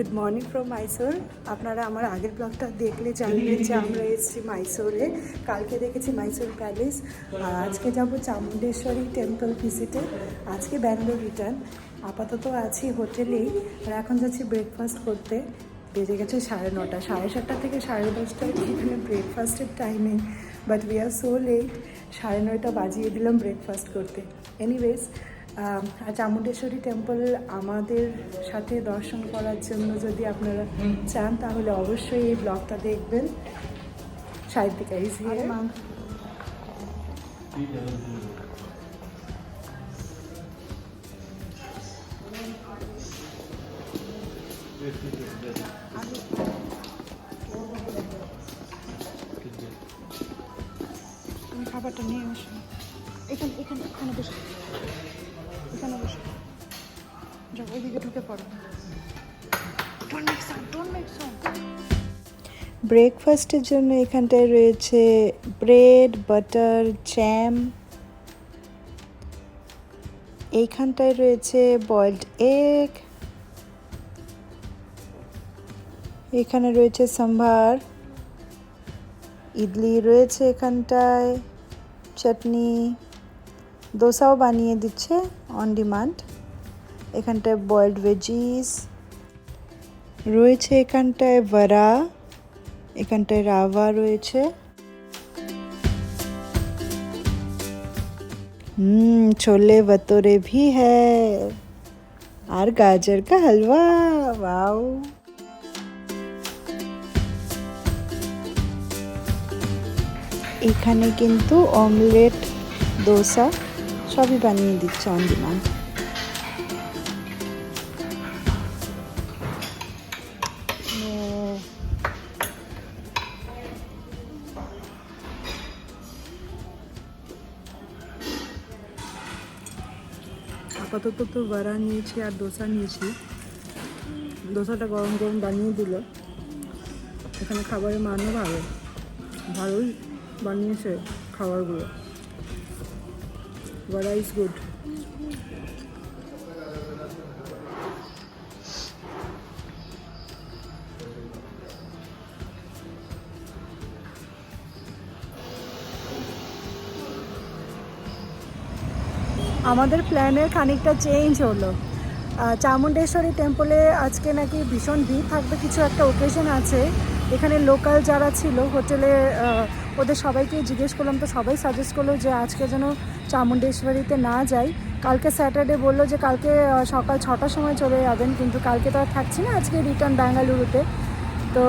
Good morning from Mysore আপনারা আমার আগের ব্লগটা দেখলে জানবেন যে আমরা এসেছি মাইসোরে কালকে দেখেছি মাইসোর প্যালেস আজকে যাব চামুণ্ডেশ্বরী টেম্পল ভিজিটে আজকে ব্যাঙ্গালোর রিটার্ন আপাতত আছি হোটেলেই আর এখন যাচ্ছি ব্রেকফাস্ট করতে। বেজে গেছে সাড়ে নটা। সাড়ে সাতটা থেকে সাড়ে দশটায় এখানে ব্রেকফাস্টের timing but we are so late সাড়ে নয়টা বাজিয়ে দিলাম ব্রেকফাস্ট করতে। এনিওয়েজ চামুণ্ডেশ্বরী টেম্পল আমাদের সাথে দর্শন করার জন্য যদি আপনারা চান, তাহলে অবশ্যই এই ব্লগটা দেখবেন। সাহিত্যিকা ইজ খাবারটা নিয়ে আসুন এখানে এখানে এখানে বসে। যাও ওইদিকে ঢুকে পড়ো। ব্রেকফাস্টের জন্য এখানটায় রয়েছে ব্রেড বাটার জ্যাম এইখানটায় রয়েছে বয়েলড এগ এখানে রয়েছে সাম্ভার ইডলি রয়েছে এখানটায়। চাটনি। दोसाओ बनिए दीचे ऑन डिमांड एखानटे बल्ड वेजिस रेखानटे वरा। एखानटे रावा रे हम्म, छोले वतोरे भी है। और गाजर का हलवा, वाओ। এখানে কিন্তু অমলেট দোসা সবই বানিয়ে দিচ্ছে অন ডিমান্ড আপাতত তো বড়া নিয়েছি আর দোসা নিয়েছি। দোসাটা গরম গরম বানিয়ে দিল। এখানে খাবারের মানও ভালো। ভালোই বানিয়েছে খাবারগুলো। বড়া ইজ গুড আমাদের প্ল্যানের খানিকটা চেঞ্জ হলো। চামুণ্ডেশ্বরী টেম্পলে আজকে নাকি ভীষণ ভিড় থাকবে, কিছু একটা ওকেশন আছে। এখানে লোকাল যারা ছিল, হোটেলে ওদের সবাইকে জিজ্ঞেস করলাম, তো সবাই সাজেস্ট করল যে আজকে যেন চামুণ্ডেশ্বরীতে না যাই। কালকে স্যাটারডে বলল যে কালকে সকাল ছটার সময় চলে যাবেন, কিন্তু কালকে তো আর থাকছি না, আজকে রিটার্ন বেঙ্গালুরুতে তো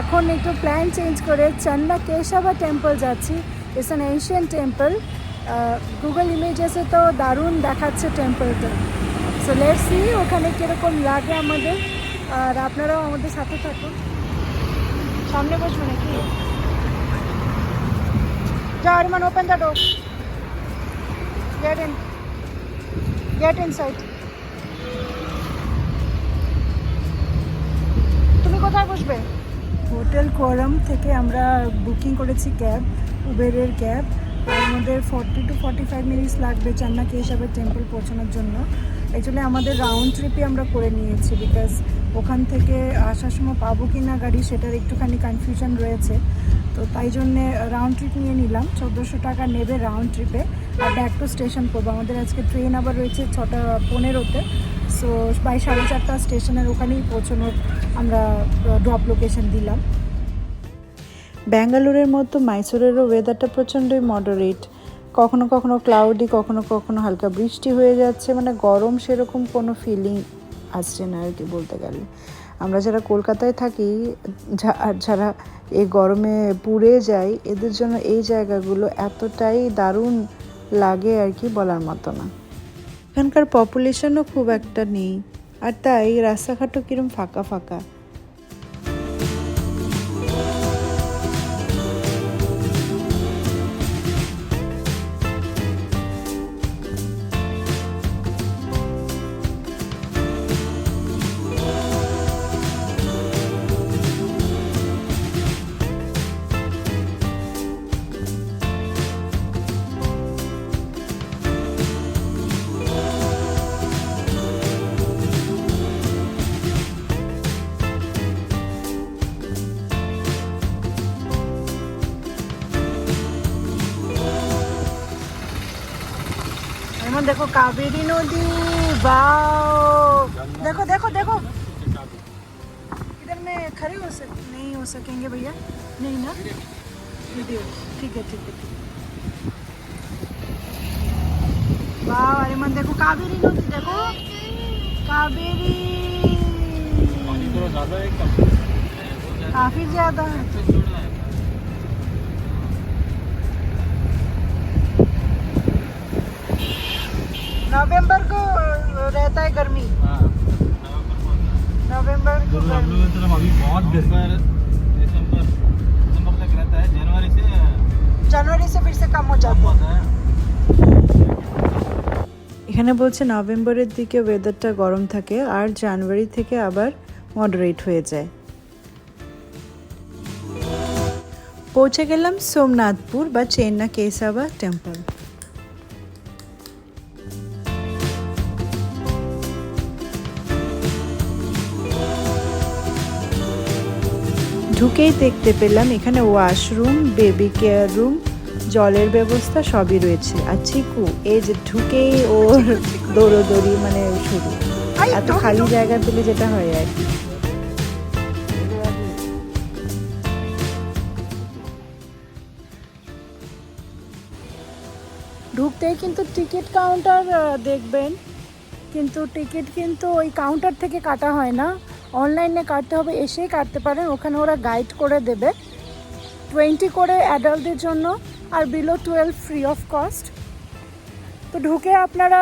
এখন একটু প্ল্যান চেঞ্জ করে চন্না কেশবা টেম্পল যাচ্ছি। It's an ancient temple Google ইমেজেসে তো দারুণ দেখাচ্ছে টেম্পলটা সো লেট সি ওখানে কীরকম লাগে আমাদের। আর আপনারাও আমাদের সাথে থাকুন। সামনে বসবো নাকি? Open the door get in get inside তুমি কোথায় বসবে? হোটেল কোয়ারাম থেকে আমরা বুকিং করেছি ক্যাব, উবেরের ক্যাব। আমাদের forty two forty five minutes লাগবে চান্না কেশবের টেম্পল পৌঁছানোর জন্য। অ্যাকচুয়ালি আমাদের রাউন্ড ট্রিপই আমরা করে নিয়েছি বিকজ ওখান থেকে আসার সময় পাবো কি না গাড়ি, সেটার একটুখানি কনফিউশন রয়েছে। তো তাই জন্যে রাউন্ড ট্রিপ নিয়ে নিলাম। চোদ্দোশো টাকা নেবে রাউন্ড ট্রিপে আর ব্যাক টু স্টেশন করব। আমাদের আজকে ট্রেন আবার রয়েছে ছটা পনেরোতে। সো বাই সাড়ে চারটা স্টেশনের ওখানেই পৌঁছানোর আমরা ড্রপ লোকেশন দিলাম। ব্যাঙ্গালোরের মতো মাইসোরেরও ওয়েদারটা প্রচণ্ডই মডারেট কখনো কখনো ক্লাউডি কখনো কখনো হালকা বৃষ্টি হয়ে যাচ্ছে। মানে গরম সেরকম কোনো ফিলিং আসছে না আর কি বলতে গেলে। আমরা যারা কলকাতায় থাকি আর যারা এই গরমে পুড়ে যাই, এদের জন্য এই জায়গাগুলো এতটাই দারুণ লাগে আর কি বলার মতো না। এখানকার পপুলেশনও খুব একটা নেই, আর তাই রাস্তাঘাটও কিরম ফাঁকা ফাঁকা। देखो कावेरी नदी वाओ। देखो देखो देखो। इधर में खड़े हो सक नहीं हो सकेंगे भैया। नहीं ना? वीडियो। ठीक है ठीक है ठीक वाह अरे मन देखो कावेरी नदी देखो। कावेरी। काफ़ी ज़्यादा है। नवंबर को रहता है गर्मी हाँ नवंबर को होता है नवंबर को हम गर्मी लोग तरफ अभी बहुत दिसंबर दिसंबर दिसंबर तक रहता है जनवरी से जनवरी से फिर से कम हो कम जाता है होता है এখানে বলছে নভেম্বরের দিকে ওয়েদারটা গরম থাকে আর জানুয়ারি থেকে আবার মডারেট হয়ে যায় পৌঁছে গেলাম সোমনাথপুর বা চেন্না কেসাবা টেম্পল ঢুকেই দেখতে পেলাম এখানে ওয়াশরুম বেবি কেয়ার রুম জলের ব্যবস্থা সবই রয়েছে। আর চিকু এই যে ঢুকেই ওর দৌড়োদৌড়ি মানে শুরু। এত খালি জায়গা পেলে যেটা হয় আর কি। ঢুকতেই কিন্তু টিকিট কাউন্টার দেখবেন। কিন্তু টিকিট কিন্তু ওই কাউন্টার থেকে কাটা হয় না। অনলাইনে কাটতে হবে, এসেই কাটতে পারেন। ওখানে ওরা গাইড করে দেবে। টোয়েন্টি করে অ্যাডাল্টদের জন্য আর below twelve free of cost তো ঢুকে আপনারা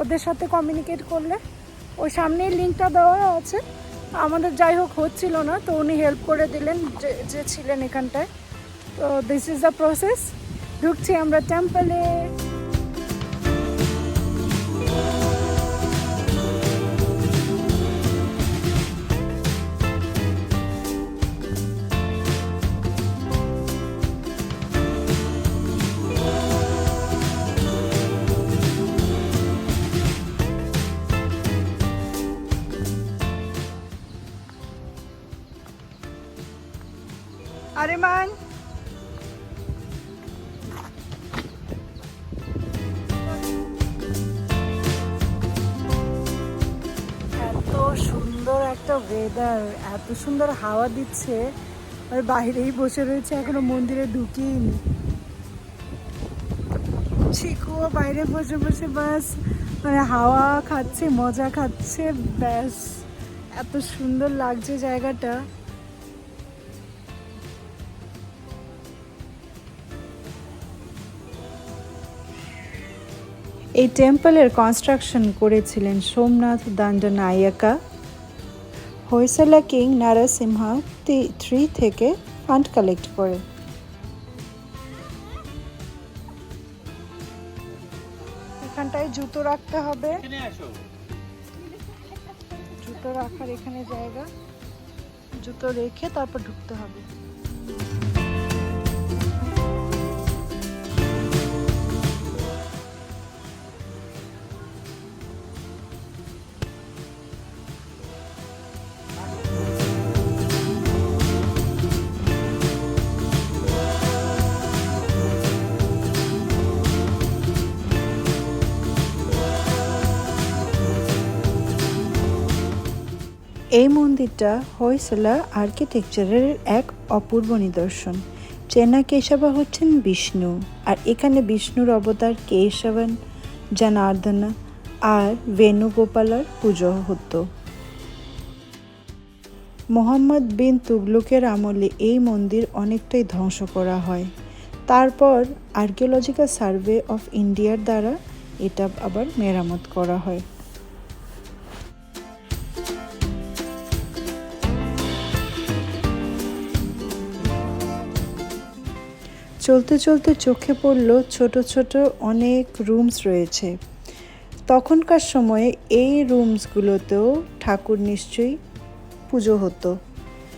ওদের সাথে কমিউনিকেট করলে। ওই সামনেই লিঙ্কটা দেওয়া আছে। আমাদের যাই হোক, হচ্ছিল না, তো উনি হেল্প করে দিলেন যে যে ছিলেন এখানটায়। তো দিস ইজ দ্য প্রসেস ঢুকছি আমরা টেম্পলে আরে মান। এত সুন্দর একটা ওয়েদার এত সুন্দর হাওয়া দিচ্ছে, আর বাইরেই বসে রয়েছে এখনও মন্দিরে ঢুকিনি চিকুও বাইরে বসে বসে বাস মানে হাওয়া খাচ্ছে, মজা খাচ্ছে, ব্যাস। এত সুন্দর লাগছে জায়গাটা। এই টেম্পলের কনস্ট্রাকশন করেছিলেন সোমনাথ দাণ্ডনায়কা। হৈসলা কিং নারাসিমহা থ্রি থেকে ফান্ড কালেক্ট করে। এখানটায় জুতো রাখতে হবে। জুতো রাখার এখানে জায়গা। জুতো রেখে তারপর ঢুকতে হবে। এই মন্দিরটা হৈসলা আর্কিটেকচারের এক অপূর্ব নিদর্শন। চেনা কেশবা হচ্ছেন বিষ্ণু, আর এখানে বিষ্ণুর অবতার কেশবন জনার্দনা আর বেণুগোপালার পুজো হতো। মোহাম্মদ বিন তুগলুকের আমলে এই মন্দির অনেকটাই ধ্বংস করা হয়। তারপর আর্কিওলজিক্যাল সার্ভে অফ ইন্ডিয়ার দ্বারা এটা আবার মেরামত করা হয়। চলতে চলতে চোখে পড়ল ছোট ছোট অনেক রুমস রয়েছে। তখনকার সময়ে এই রুমসগুলোতেও ঠাকুর নিশ্চয়ই পুজো হতো।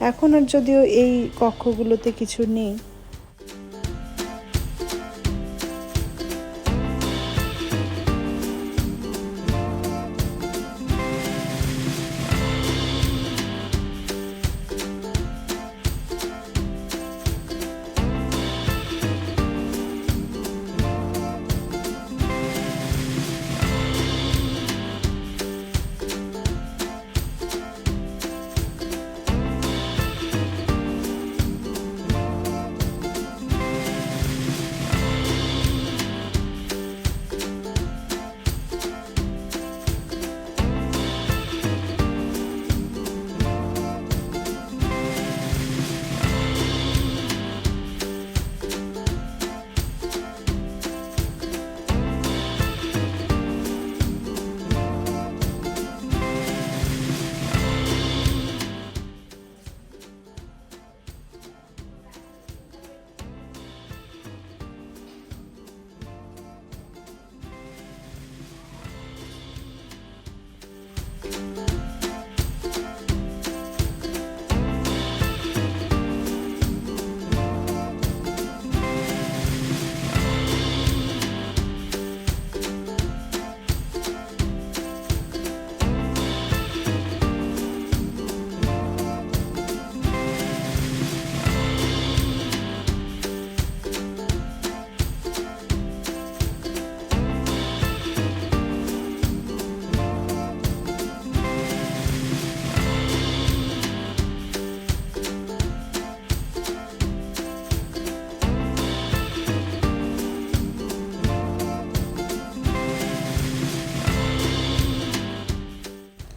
এখন আর যদিও এই কক্ষগুলোতে কিছু নেই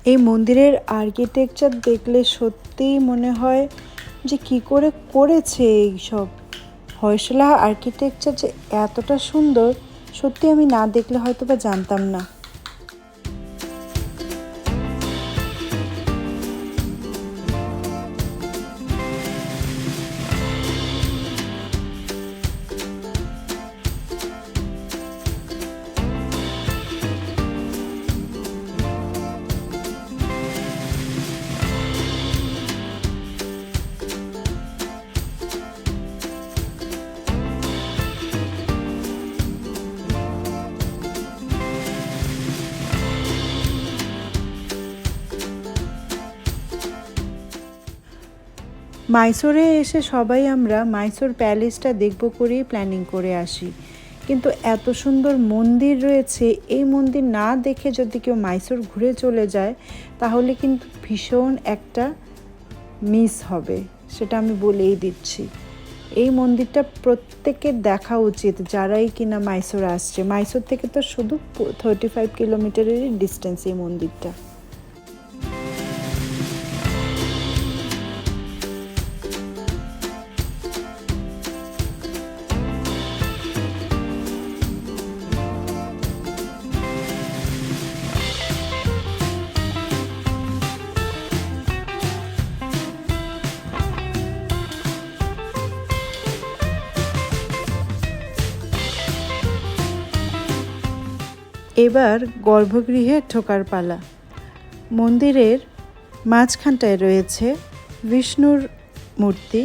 এই মন্দিরের আর্কিটেকচার দেখলে সত্যিই মনে হয় যে কি করে করেছে এইসব। হয়সলা আর্কিটেকচার যে এতটা সুন্দর, সত্যি আমি না দেখলে হয়তো বা জানতাম না। মাইসোরে এসে সবাই আমরা মাইসোর প্যালেসটা দেখব করেই প্ল্যানিং করে আসি। কিন্তু এত সুন্দর মন্দির রয়েছে, এই মন্দির না দেখে যদি কেউ মাইসোর ঘুরে চলে যায়, তাহলে কিন্তু ভীষণ একটা মিস হবে, সেটা আমি বলেই দিচ্ছি। এই মন্দিরটা প্রত্যেকের দেখা উচিত, যারাই কিনা মাইসোর আসছে। মাইসোর থেকে তো শুধু থার্টি ফাইভ কিলোমিটারেরই ডিস্টেন্স এই মন্দিরটা। এবার গর্ভগৃহে ঢোকার পালা। মন্দিরের মাঝখানটায় রয়েছে বিষ্ণুর মূর্তি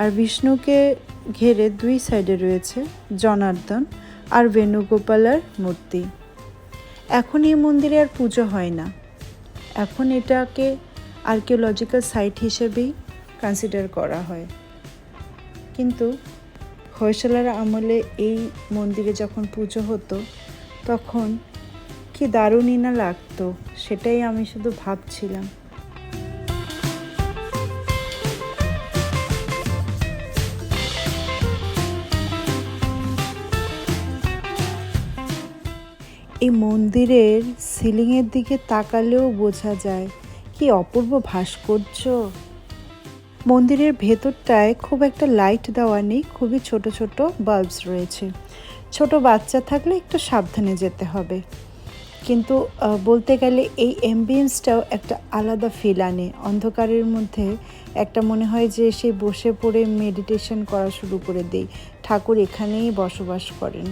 আর বিষ্ণুকে ঘেরে দুই সাইডে রয়েছে জনার্দন আর বেণুগোপালার মূর্তি। এখন এই মন্দিরে আর পুজো হয় না। এখন এটাকে আর্কিওলজিক্যাল সাইট হিসেবেই কনসিডার করা হয়। কিন্তু হয়শালার আমলে এই মন্দিরে যখন পুজো হতো তখন কি দারুণই না লাগতো, সেটাই আমি শুধু ভাবছিলাম। এই মন্দিরের সিলিংয়ের দিকে তাকালেও বোঝা যায়, কি অপূর্ব ভাস্কর্য। মন্দিরের ভেতরটায় খুব একটা লাইট দেওয়া নেই, খুবই ছোট ছোট বাল্বস রয়েছে। ছোট বাচ্চা থাকলে একটু সাবধানে যেতে হবে। কিন্তু বলতে গেলে এই অ্যাম্বিয়েন্সটাও একটা আলাদা ফিল আনে। অন্ধকারের মধ্যে একটা মনে হয় যে সে বসে পড়ে মেডিটেশন করা শুরু করে দেই ঠাকুর এখানেই বসবাস করেন।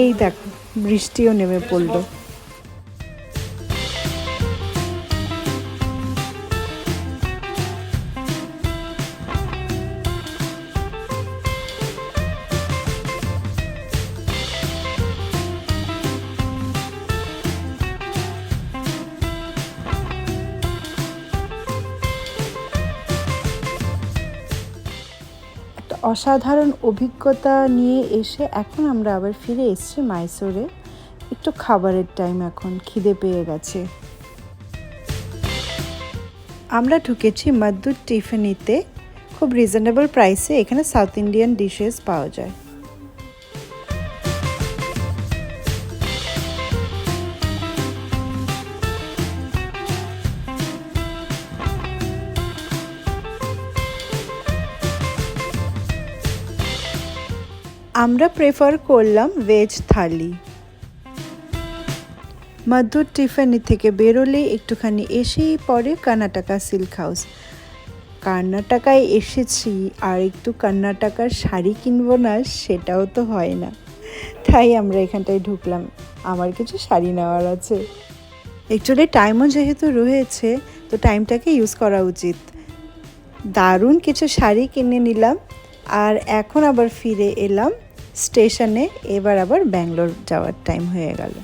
এই দেখো বৃষ্টিও নেমে পড়ল। অসাধারণ অভিজ্ঞতা নিয়ে এসে এখন আমরা আবার ফিরে এসেছি মাইসোরে। একটু খাবারের টাইম এখন, খিদে পেয়ে গেছে। আমরা ঢুকেছি মাদ্দুর টিফিনিতে। খুব রিজনেবল প্রাইসে এখানে সাউথ ইন্ডিয়ান ডিশেস পাওয়া যায়। আমরা প্রেফার করলাম ভেজ থালি মধুর টিফানি থেকে বেরোলে একটুখানি এসেই পরে কর্ণাটকা সিল্ক হাউস কর্ণাটকায় এসেছি আর একটু কর্ণাটকার শাড়ি কিনবো না সেটাও তো হয় না। তাই আমরা এখানটায় ঢুকলাম। আমার কিছু শাড়ি নেওয়ার আছে। অ্যাকচুয়ালি টাইমও যেহেতু রয়েছে, তো টাইমটাকে ইউজ করা উচিত। দারুণ কিছু শাড়ি কিনে নিলাম আর এখন আবার ফিরে এলাম স্টেশনে এবার আবার ব্যাঙ্গালোর যাওয়ার টাইম হয়ে গেল।